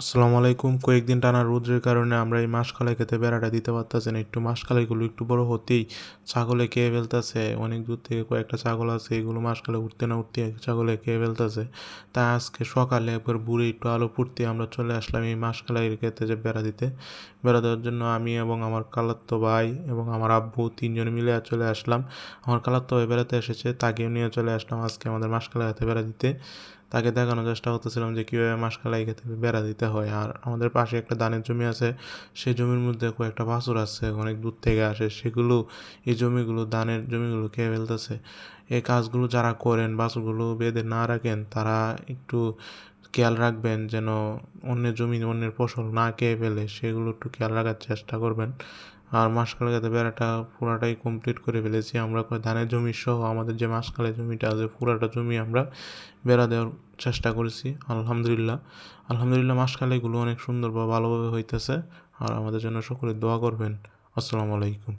আসসালামু আলাইকুম। কয়েকদিন টানা রৌদ্রের কারণে আমরা এই মাসকালাই খেতে বেড়াটা দিতে পারতেছি না। একটু মাসকালাইগুলো একটু বড় হতেই ছাগলে খেয়ে ফেলতেছে। অনেক দূর থেকে কয়েকটা ছাগল আছে, এগুলো মাসকালে উঠতে না উঠতে ছাগলে খেয়ে ফেলতেছে। তাই আজকে সকালে একবার বুড়ি একটু আলো ফুটতে আমরা চলে আসলাম এই মাসকালাই খেতে যে বেড়া দিতে। বেড়া দেওয়ার জন্য আমি এবং আমার কালাত্তো ভাই এবং আমার আব্বু তিনজন মিলে চলে আসলাম। আমার কালাত্তো ভাই বেড়াতে এসেছে, তাকেও নিয়ে চলে আসলাম আজকে আমাদের মাসকালাই খেতে বেড়া দিতে। তাকে দেখানোর চেষ্টা করতেছিলাম যে কীভাবে মাসকালাই খেতে বেড়া দিতে হয়। আর আমাদের পাশে একটা ধানের জমি আছে, সেই জমির মধ্যে কয়েকটা বাছুর আছে, অনেক দূর থেকে আসে, সেগুলো, এই জমিগুলো ধানের জমিগুলো খেয়ে ফেলতেছে। এই কাজগুলো যারা করেন, বাছুরগুলো বেঁধে না রাখেন, তারা একটু খেয়াল রাখবেন যেন অন্যের জমি অন্যের ফসল না খেয়ে ফেলে, সেগুলো একটু খেয়াল রাখার চেষ্টা করবেন। আর মাসকালের বেড়াটা পুরাটাই কমপ্লিট করে ফেলেছি আমরা। ধানের জমি সহ আমাদের যে মাসকালের জমিটা আছে, পুরাটা জমি আমরা বেড়া দেওয়ার চেষ্টা করেছি, আলহামদুলিল্লাহ। আলহামদুলিল্লাহ মাসকালেগুলো অনেক সুন্দর বা ভালোভাবে হইতেছে। আর আমাদের জন্য সকলে দোয়া করবেন। আসসালামু আলাইকুম।